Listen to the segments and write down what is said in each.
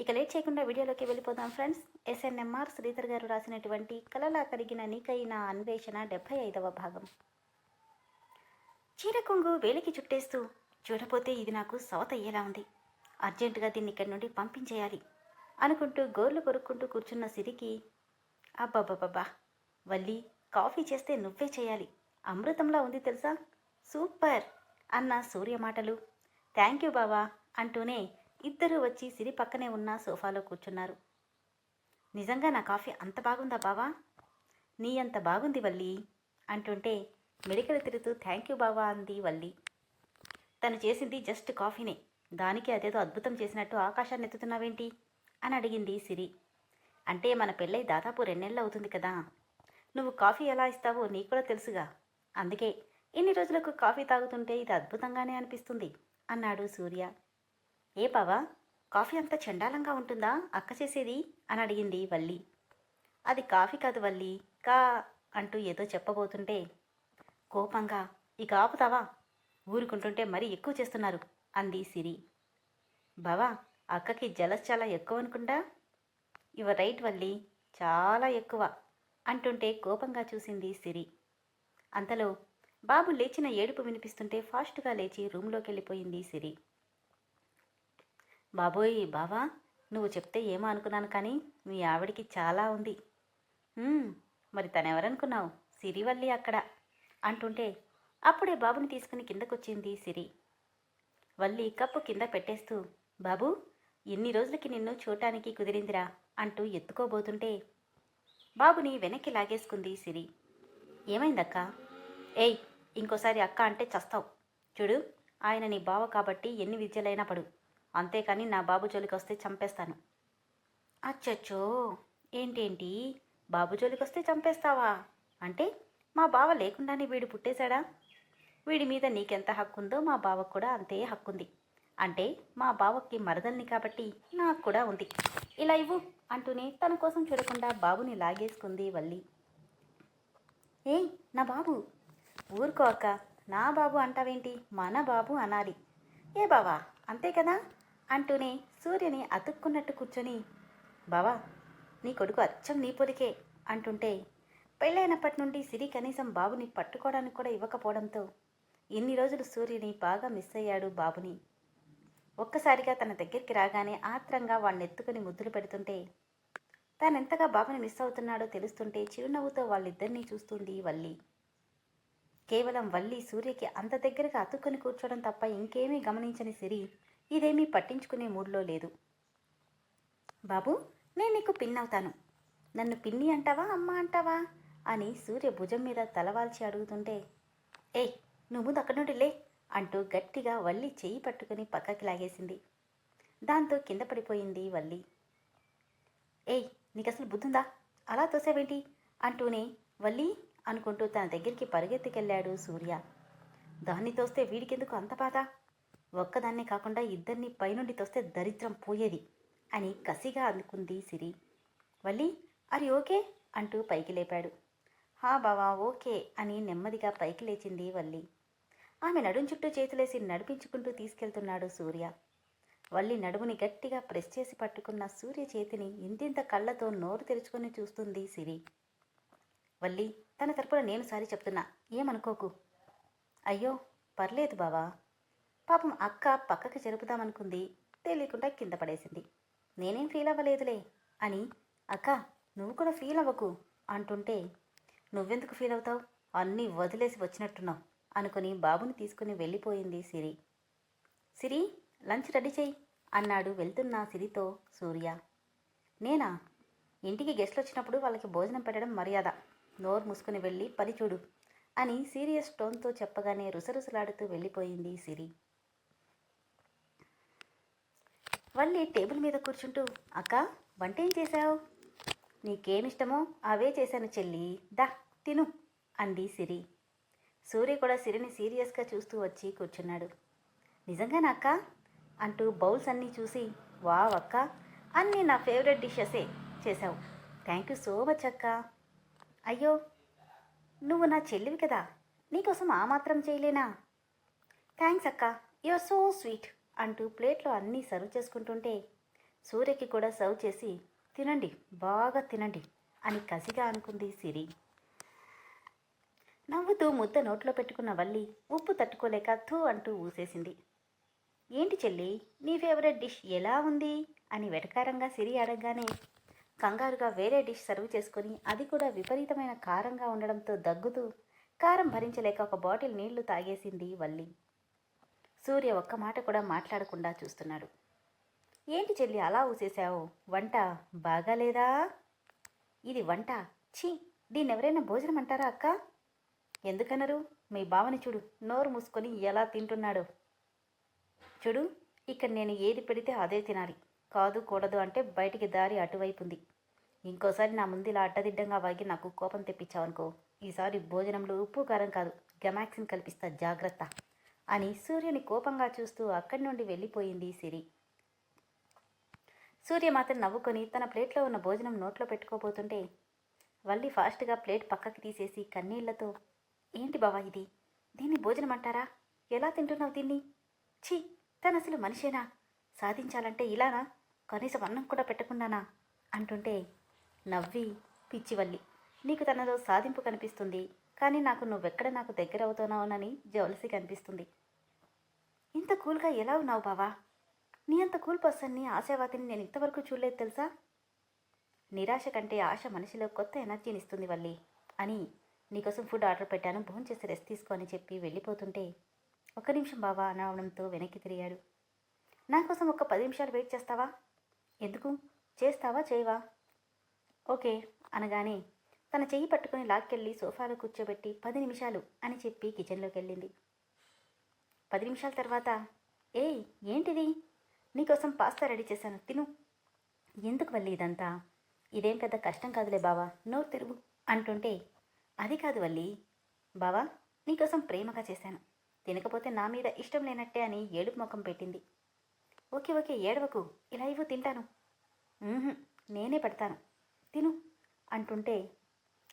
ఇక లేట్ చేయకుండా వీడియోలోకి వెళ్ళిపోదాం ఫ్రెండ్స్. ఎస్ఎన్ఎంఆర్ శ్రీధర్ గారు రాసినటువంటి కలలా కరిగిన నీకైన అన్వేషణ డెబ్భై ఐదవ భాగం. చీర కొంగు వేలికి చుట్టేస్తూ చూడపోతే ఇది నాకు సవత అయ్యేలా ఉంది. అర్జెంటుగా దీన్ని ఇక్కడి నుండి పంపించేయాలి అనుకుంటూ గోర్లు కొరుక్కుంటూ కూర్చున్న సిరికి అబ్బబ్బబ్బబ్బా వల్లి కాఫీ చేస్తే నువ్వే చేయాలి. అమృతంలా ఉంది తెలుసా? సూపర్! అన్న సూర్య మాటలు. థ్యాంక్ యూ బావా అంటూనే ఇద్దరూ వచ్చి సిరి పక్కనే ఉన్న సోఫాలో కూర్చున్నారు. నిజంగా నా కాఫీ అంత బాగుందా బావా? నీ అంత బాగుంది వల్లి అంటుంటే మెడికల్ తిరుగుతూ థ్యాంక్ యూ బావా అంది వల్లి. తను చేసింది జస్ట్ కాఫీనే. దానికి అదేదో అద్భుతం చేసినట్టు ఆకాశాన్ని ఎత్తుతున్నావేంటి? అని అడిగింది సిరి. అంటే మన పెళ్ళై దాదాపు రెండేళ్ళు అవుతుంది కదా. నువ్వు కాఫీ ఎలా ఇస్తావో నీకు కూడా తెలుసుగా. అందుకే ఇన్ని రోజులకు కాఫీ తాగుతుంటే ఇది అద్భుతంగానే అనిపిస్తుంది అన్నాడు సూర్య. ఏ బావా కాఫీ అంత చండాలంగా ఉంటుందా? అక్క చేసేది? అని అడిగింది వల్లి. అది కాఫీ కాదు వల్లి కా అంటూ ఏదో చెప్పబోతుంటే కోపంగా ఇక ఆపుతావా? ఊరుకుంటుంటే మరీ ఎక్కువ చేస్తున్నారు అంది సిరి. బావా అక్కకి జలస్ చాలా ఎక్కువ అనుకుంటా ఇవ రైట్ వల్లి చాలా ఎక్కువ అంటుంటే కోపంగా చూసింది సిరి. అంతలో బాబు లేచిన ఏడుపు వినిపిస్తుంటే ఫాస్ట్గా లేచి రూమ్లోకి వెళ్ళిపోయింది సిరి. బాబోయ్ బావా నువ్వు చెప్తే ఏమో అనుకున్నాను కానీ మీ ఆవిడికి చాలా ఉంది. మరి తనెవరనుకున్నావు? సిరివల్లి అక్కడ అంటుంటే అప్పుడే బాబుని తీసుకుని కిందకొచ్చింది సిరి. వల్లి కప్పు కింద పెట్టేస్తూ బాబు ఎన్ని రోజులకి నిన్ను చూడటానికి కుదిరిందిరా అంటూ ఎత్తుకోబోతుంటే బాబుని వెనక్కి లాగేసుకుంది సిరి. ఏమైందక్క? ఏయ్ ఇంకోసారి అక్క అంటే చస్తావు. చూడు ఆయన నీ బావ కాబట్టి ఎన్ని విద్యలైనా పడు. అంతేకాని నా బాబు జోలికి వస్తే చంపేస్తాను. అచ్చచ్చో! ఏంటేంటి? బాబు జోలికి వస్తే చంపేస్తావా? అంటే మా బావ లేకుండానే వీడు పుట్టేశాడా? వీడి మీద నీకెంత హక్కుందో మా బావకు కూడా అంతే హక్కుంది. అంటే మా బావకి మరదల్ని కాబట్టి నాకు కూడా ఉంది. ఇలా ఇవ్వు అంటూనే తన కోసం చూడకుండా బాబుని లాగేసుకుంది వల్లి. ఏయ్ నా బాబు! ఊరుకో అక్క. నా బాబు అంటావేంటి? మన బాబు అనాలి. ఏ బావా? అంతే కదా? అంటూనే సూర్యని అతుక్కున్నట్టు కూర్చొని బావా నీ కొడుకు అచ్చం నీ పొలికే అంటుంటే పెళ్ళైనప్పటి నుండి సిరి కనీసం బాబుని పట్టుకోవడానికి కూడా ఇవ్వకపోవడంతో ఇన్ని రోజులు సూర్యుని బాగా మిస్ అయ్యాడు బాబుని. ఒక్కసారిగా తన దగ్గరికి రాగానే ఆత్రంగా వాడిని ఎత్తుకుని ముద్దులు పెడుతుంటే తానెంతగా బాబుని మిస్ అవుతున్నాడో తెలుస్తుంటే చిరునవ్వుతో వాళ్ళిద్దరినీ చూస్తుంది వల్లి. కేవలం వల్లి సూర్యకి అంత దగ్గరగా అతుక్కుని కూర్చోవడం తప్ప ఇంకేమీ గమనించని సిరి ఇదేమీ పట్టించుకునే మూడ్లో లేదు. బాబు నేను నీకు పిన్ అవుతాను. నన్ను పిన్ని అంటావా అమ్మ అంటావా? అని సూర్య భుజం మీద తలవాల్చి అడుగుతుంటే ఏయ్ నువ్వు ముందు అక్కడి నుండి లే అంటూ గట్టిగా వల్లి చెయ్యి పట్టుకుని పక్కకి లాగేసింది. దాంతో కింద పడిపోయింది వల్లి. ఏయ్ నీకు అసలు బుద్ధుందా? అలా తోసావేంటి? అంటూనే వల్లి అనుకుంటూ తన దగ్గరికి పరిగెత్తుకెళ్ళాడు సూర్య. దాన్ని తోస్తే వీడికెందుకు అంత బాధ? ఒక్కదాన్నే కాకుండా ఇద్దరిని పైనుండి తోస్తే దరిద్రం పోయేది అని కసిగా అందుకుంది సిరి. వల్లి అరి ఓకే అంటూ పైకి లేపాడు. హా బావా ఓకే అని నెమ్మదిగా పైకి లేచింది వల్లి. ఆమె నడుం చుట్టూ చేతులేసి నడిపించుకుంటూ తీసుకెళ్తున్నాడు సూర్య. వల్లి నడుముని గట్టిగా ప్రెస్ చేసి పట్టుకున్న సూర్య చేతిని ఇంతింత కళ్ళతో నోరు తెరుచుకొని చూస్తుంది సిరి. వల్లి తన తరపున నేను సారి చెప్తున్నా. ఏమనుకోకు. అయ్యో పర్లేదు బావా. పాపం అక్క పక్కకి జరుపుదామనుకుంది. తెలియకుండా కింద పడేసింది. నేనేం ఫీల్ అవ్వలేదులే అని అక్క నువ్వు కూడా ఫీల్ అవ్వకు అంటుంటే నువ్వెందుకు ఫీల్ అవుతావు? అన్నీ వదిలేసి వచ్చినట్టున్నావు అనుకుని బాబుని తీసుకుని వెళ్ళిపోయింది సిరి. సిరి లంచ్ రెడీ చేయి అన్నాడు వెళ్తున్న సిరితో సూర్య. నేనా? ఇంటికి గెస్ట్లు వచ్చినప్పుడు వాళ్ళకి భోజనం పెట్టడం మర్యాద. నోరు మూసుకుని వెళ్ళి పని చూడు అని సీరియస్ టోన్తో చెప్పగానే రుసరుసలాడుతూ వెళ్ళిపోయింది సిరి. వల్లి టేబుల్ మీద కూర్చుంటూ అక్క వంట ఏం చేశావు? నీకేమిష్టమో అవే చేశాను చెల్లి. దా తిను అంది సిరి. సూర్య కూడా సిరిని సీరియస్గా చూస్తూ వచ్చి కూర్చున్నాడు. నిజంగానా అక్క? అంటూ బౌల్స్ అన్నీ చూసి వావ్ అక్క అన్నీ నా ఫేవరెట్ డిషెసే చేశావు. థ్యాంక్ యూ సో మచ్ అక్క. అయ్యో నువ్వు నా చెల్లివి కదా నీకోసం ఆ మాత్రం చేయలేనా? థ్యాంక్స్ అక్క యువర్ సో స్వీట్. అంటూ ప్లేట్లో అన్నీ సర్వ్ చేసుకుంటుంటే సూర్యకి కూడా సర్వ్ చేసి తినండి బాగా తినండి అని కసిగా అనుకుంది సిరి. నవ్వుతూ ముద్ద నోట్లో పెట్టుకున్న వల్లి ఉప్పు తట్టుకోలేక థూ అంటూ ఊసేసింది. ఏంటి చెల్లి నీ ఫేవరెట్ డిష్ ఎలా ఉంది? అని వెటకారంగా సిరి అడగగానే కంగారుగా వేరే డిష్ సర్వ్ చేసుకొని అది కూడా విపరీతమైన కారంగా ఉండడంతో దగ్గుతూ కారం భరించలేక ఒక బాటిల్ నీళ్ళు తాగేసింది వల్లి. సూర్య ఒక్క మాట కూడా మాట్లాడకుండా చూస్తున్నాడు. ఏంటి చెల్లి అలా ఊసేశావు? వంట బాగాలేదా? ఇది వంట. ఛీ! దీన్ని ఎవరైనా భోజనం అంటారా అక్క? ఎందుకనరు? మీ బావని చూడు నోరు మూసుకొని ఎలా తింటున్నాడో. చూడు ఇక్కడ నేను ఏది పెడితే అదే తినాలి. కాదు కూడదు అంటే బయటికి దారి అటువైపు ఉంది ఇంకోసారి నా ముందు ఇలా అడ్డదిడ్డంగా వాగి నాకు కోపం తెప్పించావనుకో ఈసారి భోజనంలో ఉప్పు కారం కాదు గమాక్సిన్ కల్పిస్తా జాగ్రత్త. అని సూర్యుని కోపంగా చూస్తూ అక్కడి నుండి వెళ్ళిపోయింది సిరి. సూర్య మాత్రం నవ్వుకొని తన ప్లేట్లో ఉన్న భోజనం నోట్లో పెట్టుకోబోతుంటే వల్లి ఫాస్ట్గా ప్లేట్ పక్కకి తీసేసి కన్నీళ్ళతో ఏంటి బావా ఇది? దీన్ని భోజనం అంటారా? ఎలా తింటున్నావు దీన్ని? ఛీ తను అసలు మనిషేనా? సాధించాలంటే ఇలానా? కనీసం అన్నం కూడా పెట్టకుండానా? అంటుంటే నవ్వి పిచ్చివల్లి నీకు తనలో సాధింపు కనిపిస్తుంది కానీ నాకు నువ్వెక్కడ నాకు దగ్గర అవుతున్నావునని జవలసి కనిపిస్తుంది. ఇంత కూల్గా ఎలా ఉన్నావు బావా? నీ అంత కూల్ పర్సన్ని ఆశావాదిని నేను ఇంతవరకు చూడలేదు తెలుసా? నిరాశ కంటే ఆశ మనిషిలో కొత్త ఎనర్జీని ఇస్తుంది వల్లి. అని నీకోసం ఫుడ్ ఆర్డర్ పెట్టాను భోజనం చేసి రెస్ట్ తీసుకో అని చెప్పి వెళ్ళిపోతుంటే ఒక్క నిమిషం బావా అనవడంతో వెనక్కి తిరిగాడు. నా కోసం ఒక పది నిమిషాలు వెయిట్ చేస్తావా? ఎందుకు? చేస్తావా? చేయవా? ఓకే అనగానే తన చెయ్యి పట్టుకొని లాక్కెళ్ళి సోఫాలో కూర్చోబెట్టి పది నిమిషాలు అని చెప్పి కిచెన్లోకి వెళ్ళింది. పది నిమిషాల తర్వాత ఏయ్ ఏంటిది? నీకోసం పాస్తా రెడీ చేశాను. తిను. ఎందుకు వల్లి ఇదంతా? ఇదేం పెద్ద కష్టం కాదులే బావా. నోరు తిరుగు అంటుంటే అది కాదు వల్లి. బావా నీకోసం ప్రేమగా చేశాను. తినకపోతే నా మీద ఇష్టం లేనట్టే అని ఏడుపు ముఖం పెట్టింది. ఓకే ఓకే ఏడవకు. ఇలా ఇవ్వు తింటాను. నేనే పెడతాను. తిను. అంటుంటే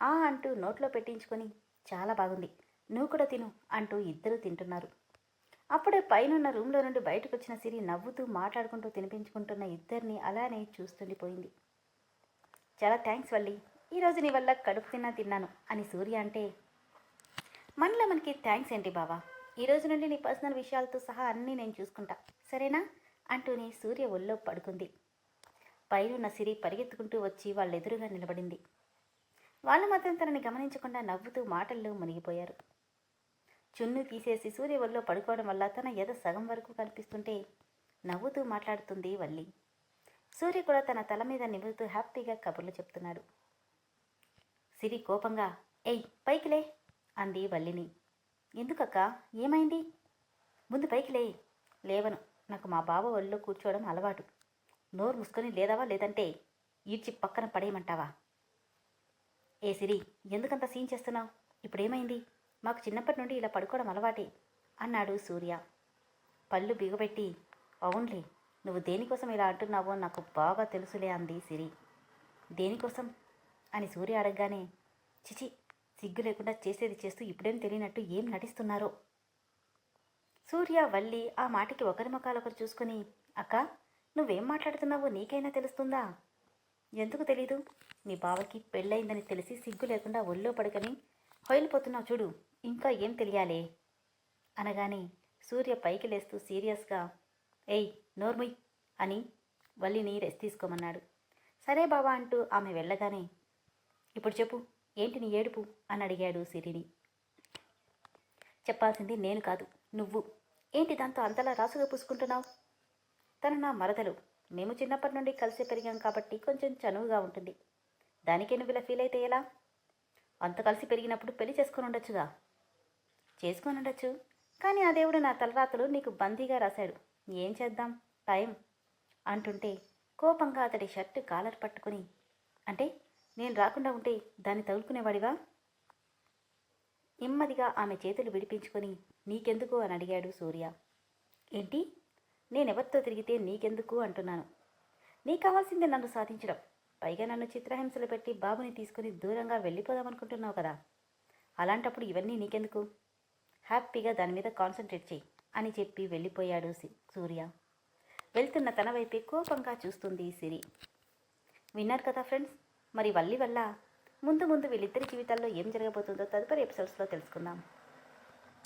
ఆ అంటూ నోట్లో పెట్టించుకొని చాలా బాగుంది. నువ్వు కూడా తిను అంటూ ఇద్దరూ తింటున్నారు. అప్పుడే పైనున్న రూమ్లో నుండి బయటకు వచ్చిన సిరి నవ్వుతూ మాట్లాడుకుంటూ తినిపించుకుంటున్న ఇద్దరిని అలానే చూస్తుండిపోయింది. చాలా థ్యాంక్స్ వల్లి. ఈరోజు నీ వల్ల కడుపు తిన్నా తిన్నాను అని సూర్య అంటే మనలో మనకి థ్యాంక్స్ ఏంటి బావా? ఈ రోజు నుండి నీ పర్సనల్ విషయాలతో సహా అన్నీ నేను చూసుకుంటా. సరేనా? అంటూనే సూర్య ఒళ్ళో పడుకుంది. పైనున్న సిరి పరిగెత్తుకుంటూ వచ్చి వాళ్ళెదురుగా నిలబడింది. వాళ్ళు మాత్రం తనని గమనించకుండా నవ్వుతూ మాటల్లో మునిగిపోయారు. చున్ను తీసేసి సూర్య ఒళ్ళో పడుకోవడం వల్ల తన ఎద సగం వరకు కనిపిస్తుంటే నవ్వుతూ మాట్లాడుతుంది వల్లి. సూర్య కూడా తన తల మీద నిమురుతూ హ్యాపీగా కబుర్లు చెప్తున్నాడు. సిరి కోపంగా ఏయ్ పైకిలే! అంది వల్లిని. ఎందుకక్క? ఏమైంది? ముందు పైకిలే. లేవను. నాకు మా బావ ఒళ్ళో కూర్చోవడం అలవాటు. నోరు మూసుకొని లేదావా లేదంటే ఈడ్చి పక్కన పడేయమంటావా? ఏ సిరి ఎందుకంత సీన్ చేస్తున్నావు? ఇప్పుడేమైంది? మాకు చిన్నప్పటి నుండి ఇలా పడుకోవడం అలవాటే అన్నాడు సూర్య. పళ్ళు బిగబెట్టి అవునులే నువ్వు దేనికోసం ఇలా అంటున్నావో నాకు బాగా తెలుసులే అంది సిరి. దేనికోసం? అని సూర్య అడగగానే చిచి సిగ్గు లేకుండా చేసేది చేస్తూ ఇప్పుడేం తెలియనట్టు ఏం నటిస్తున్నారో? సూర్య వల్లి ఆ మాటకి ఒకరి ముఖాలొకరు చూసుకుని అక్క నువ్వేం మాట్లాడుతున్నావో నీకైనా తెలుస్తుందా? ఎందుకు తెలీదు? నీ బావకి పెళ్ళయిందని తెలిసి సిగ్గు లేకుండా ఒళ్ళో పడుకొని హొయిలిపోతున్నావు చూడు ఇంకా ఏం తెలియాలే? అనగానే సూర్య పైకి లేస్తూ సీరియస్గా ఏయ్ నోర్ముయ్ అని వల్లిని రెస్ట్ తీసుకోమన్నాడు. సరే బావా అంటూ ఆమె వెళ్ళగానే ఇప్పుడు చెప్పు ఏంటి నీ ఏడుపు? అని అడిగాడు సిరిని. చెప్పాల్సింది నేను కాదు నువ్వు. ఏంటి దాంతో అంతలా రాసుగా పూసుకుంటున్నావు? తను నా మరదలు. మేము చిన్నప్పటి నుండి కలిసి పెరిగాం కాబట్టి కొంచెం చనువుగా ఉంటుంది. దానికే నువ్వు ఇలా ఫీల్ అయితే ఎలా? అంత కలిసి పెరిగినప్పుడు పెళ్ళి చేసుకొని ఉండొచ్చుగా? చేసుకొని ఉండొచ్చు. కానీ ఆ దేవుడు నా తలరాతలు నీకు బందీగా రాశాడు. ఏం చేద్దాం? టైం. అంటుంటే కోపంగా అతడి షర్టు కాలర్ పట్టుకుని అంటే నేను రాకుండా ఉంటే దాన్ని తగులుకునేవాడివా? నెమ్మదిగా ఆమె చేతులు విడిపించుకొని నీకెందుకు? అని అడిగాడు సూర్య. ఏంటి? నేనెవరితో తిరిగితే నీకెందుకు? అంటున్నాను. నీకు కావాల్సింది నన్ను సాధించడం. పైగా నన్ను చిత్రహింసలు పెట్టి బాబుని తీసుకుని దూరంగా వెళ్ళిపోదామనుకుంటున్నావు కదా. అలాంటప్పుడు ఇవన్నీ నీకెందుకు? హ్యాపీగా దాని మీద కాన్సన్ట్రేట్ చెయ్యి అని చెప్పి వెళ్ళిపోయాడు సూర్య. వెళ్తున్న తన వైపే కోపంగా చూస్తుంది సిరి. విన్నారు కదా ఫ్రెండ్స్? మరి వల్లి వల్ల ముందు ముందు వీళ్ళిద్దరి జీవితాల్లో ఏం జరగబోతుందో తదుపరి ఎపిసోడ్స్లో తెలుసుకుందాం.